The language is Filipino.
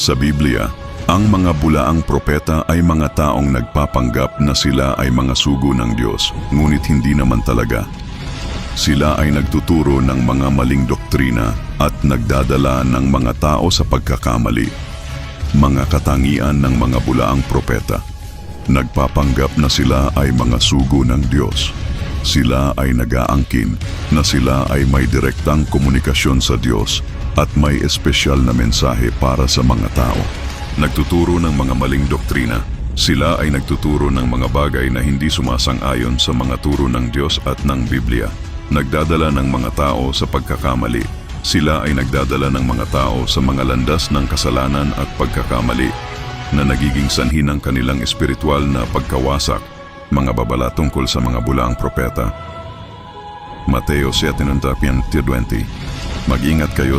Sa Biblia, ang mga bulaang propeta ay mga taong nagpapanggap na sila ay mga sugo ng Diyos, ngunit hindi naman talaga. Sila ay nagtuturo ng mga maling doktrina at nagdadala ng mga tao sa pagkakamali. Mga katangian ng mga bulaang propeta. Nagpapanggap na sila ay mga sugo ng Diyos. Sila ay nagaangkin na sila ay may direktang komunikasyon sa Diyos at may espesyal na mensahe para sa mga tao. Nagtuturo ng mga maling doktrina. Sila ay nagtuturo ng mga bagay na hindi sumasang-ayon sa mga turo ng Diyos at ng Biblia. Nagdadala ng mga tao sa pagkakamali. Sila ay nagdadala ng mga tao sa mga landas ng kasalanan at pagkakamali na nagiging sanhi ng kanilang espiritual na pagkawasak, mga babala tungkol sa mga bulaang propeta. Mateo 7:20 Mag-ingat kayo sa